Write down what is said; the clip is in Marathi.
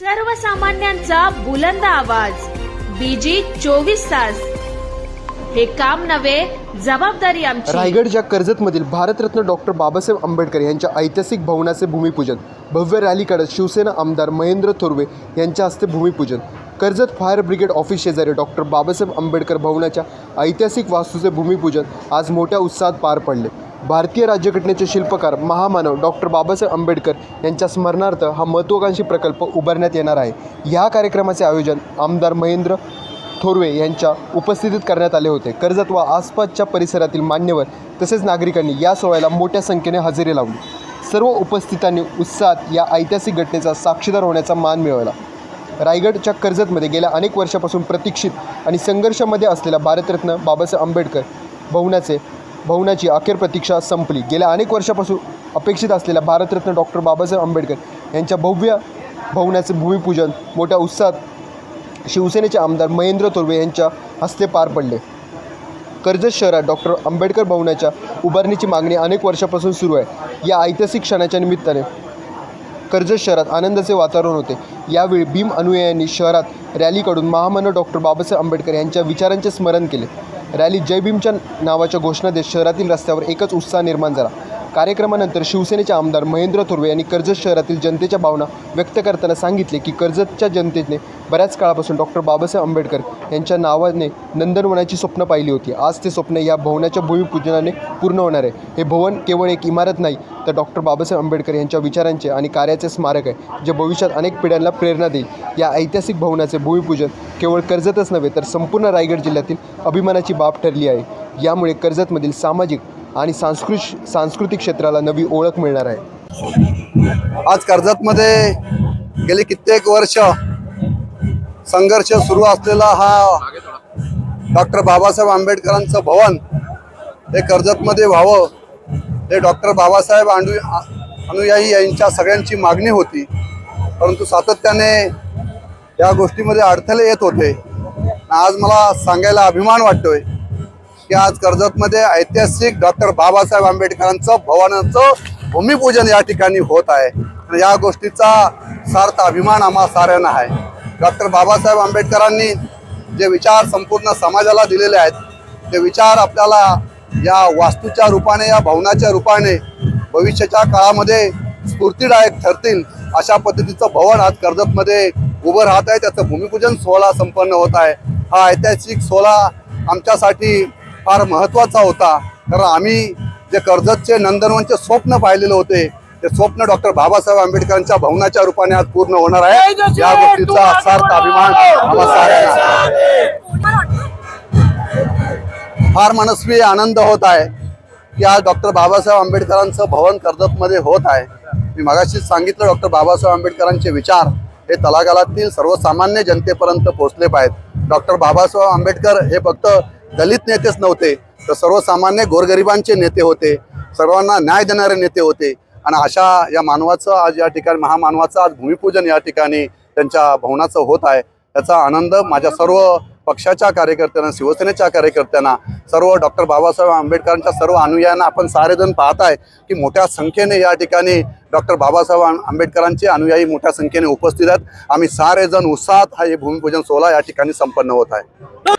सर्वसामान्यांचा बुलंद आवाज. बीजी चोवीस तास. हे काम नव्हे जबाबदारी आमची. रायगडच्या कर्जतमधील भारतरत्न डॉक्टर बाबासाहेब आंबेडकर यांच्या ऐतिहासिक भवनाचे भूमिपूजन भव्य रॅली काढत शिवसेना आमदार महेंद्र थोरवे यांच्या हस्ते भूमिपूजन कर्जत फायर ब्रिगेड ऑफिस शेजारी डॉक्टर बाबासाहेब आंबेडकर भवनाच्या ऐतिहासिक वास्तूचे भूमिपूजन आज मोठ्या उत्साहात पार पडले. भारतीय राज्यघटनेचे शिल्पकार महामानव डॉक्टर बाबासाहेब आंबेडकर यांच्या स्मरणार्थ हा महत्त्वाकांक्षी प्रकल्प उभारण्यात येणार आहे. ह्या कार्यक्रमाचे आयोजन आमदार महेंद्र थोरवे यांच्या उपस्थितीत करण्यात आले होते. कर्जत व आसपासच्या परिसरातील मान्यवर तसेच नागरिकांनी या सोहळ्याला मोठ्या संख्येने हजेरी लावली. सर्व उपस्थितांनी उत्साहात या ऐतिहासिक घटनेचा साक्षीदार होण्याचा मान मिळवला. रायगडच्या कर्जतमध्ये गेल्या अनेक वर्षापासून प्रतीक्षित आणि संघर्षामध्ये असलेल्या भारतरत्न बाबासाहेब आंबेडकर भवनाचे भवनाची अखेर प्रतीक्षा संपली. गेल्या अनेक वर्षापासून अपेक्षित असलेल्या भारतरत्न डॉक्टर बाबासाहेब आंबेडकर यांच्या भव्य भवनाचे भूमिपूजन मोठ्या उत्साहात शिवसेनेचे आमदार महेंद्र तोरवे यांच्या हस्ते पार पडले. कर्जत शहरात डॉक्टर आंबेडकर भवनाच्या उभारणीची मागणी अनेक वर्षापासून सुरू आहे. या ऐतिहासिक क्षणाच्या निमित्ताने कर्जत शहरात आनंदाचे वातावरण होते. यावेळी भीम अनुयायांनी शहरात रॅली काढून महामानव डॉक्टर बाबासाहेब आंबेडकर यांच्या विचारांचे स्मरण केले. रॅलीत जय भीमच्या नावाच्या घोषणा देत शहरातील रस्त्यावर एकच उत्साह निर्माण झाला. कार्यक्रमानंतर शिवसेनेचे आमदार महेंद्र थोरवे यांनी कर्जत शहरातील जनतेच्या भावना व्यक्त करताना सांगितले की कर्जतच्या जनतेने बऱ्याच काळापासून डॉक्टर बाबासाहेब आंबेडकर यांच्या नावाने नंदनवनाची स्वप्न पाहिली होती. आज ते स्वप्न या भवनाच्या भूमिपूजनाने पूर्ण होणार आहे. हे भवन केवळ एक इमारत नाही तर डॉक्टर बाबासाहेब आंबेडकर यांच्या विचारांचे आणि कार्याचे स्मारक आहे जे भविष्यात अनेक पिढ्यांना प्रेरणा देईल. या ऐतिहासिक भवनाचे भूमिपूजन केवळ कर्जतच नव्हे तर संपूर्ण रायगड जिल्ह्यातील अभिमानाची बाब ठरली आहे. यामुळे कर्जतमधील सामाजिक आणि सांस्कृतिक सांस्कृतिक क्षेत्राला नवी ओळख मिळणार आहे. आज कर्जतमध्ये गेली कित्येक वर्ष संघर्ष सुरू असलेला हा डॉक्टर बाबासाहेब आंबेडकरांचं भवन हे कर्जतमध्ये व्हावं हे डॉक्टर बाबासाहेब आंडू अनुयायी यांच्या सगळ्यांची मागणी होती. परंतु सातत्याने या गोष्टीमध्ये अडथळे येत होते. आज मला सांगायला अभिमान वाटतोय. की आज कर्जतमध्ये ऐतिहासिक डॉक्टर बाबासाहेब आंबेडकरांचं भवनाचं भूमिपूजन या ठिकाणी होत आहे. या गोष्टीचा सार्थ अभिमान आम्हा साऱ्यांना आहे. डॉक्टर बाबासाहेब आंबेडकरांनी जे विचार संपूर्ण समाजाला दिलेले आहेत ते विचार आपल्याला या वास्तूच्या रूपाने या भवनाच्या रूपाने भविष्याच्या काळामध्ये स्फूर्तीदायक ठरतील अशा पद्धतीचं भवन आज कर्जतमध्ये उभं राहत आहे. त्याचं भूमिपूजन सोहळा संपन्न होत आहे. हा ऐतिहासिक सोहळा आमच्यासाठी फार महत्त्वाचा होता. कारण आम्ही जे कर्जतचे नंदनवनचे स्वप्न पाहिलेले होते ते स्वप्न डॉक्टर बाबासाहेब आंबेडकरांच्या भवनाच्या रूपाने आज पूर्ण होणार आहे. या गोष्टीचा सार्थ अभिमान. फार मनस्वी आनंद होत आहे की आज डॉक्टर बाबासाहेब आंबेडकरांचं भवन कर्जतमध्ये होत आहे. मी मगाशीच सांगितलं डॉक्टर बाबासाहेब आंबेडकरांचे विचार हे तलागालातील सर्वसामान्य जनतेपर्यंत पोहोचले पाहिजेत. डॉक्टर बाबासाहेब आंबेडकर हे फक्त दलित नेतेच नव्हते तर सर्वसामान्य गोरगरिबांचे नेते होते सर्वांना न्याय देणारे नेते होते. आणि अशा या मानवाचं आज या ठिकाणी महामानवाचं आज भूमिपूजन या ठिकाणी त्यांच्या भवनाचं होत आहे. याचा आनंद माझ्या सर्व पक्षाच्या कार्यकर्त्यांना शिवसेनेच्या कार्यकर्त्यांना सर्व डॉक्टर बाबासाहेब आंबेडकरांच्या सर्व अनुयायांना आपण सारेजण पाहत आहे की मोठ्या संख्येने या ठिकाणी डॉक्टर बाबासाहेब आंबेडकरांचे अनुयायी मोठ्या संख्येने उपस्थित आहेत. आम्ही सारेजण उत्साहात हा हे भूमिपूजन सोहळा या ठिकाणी संपन्न होत आहे.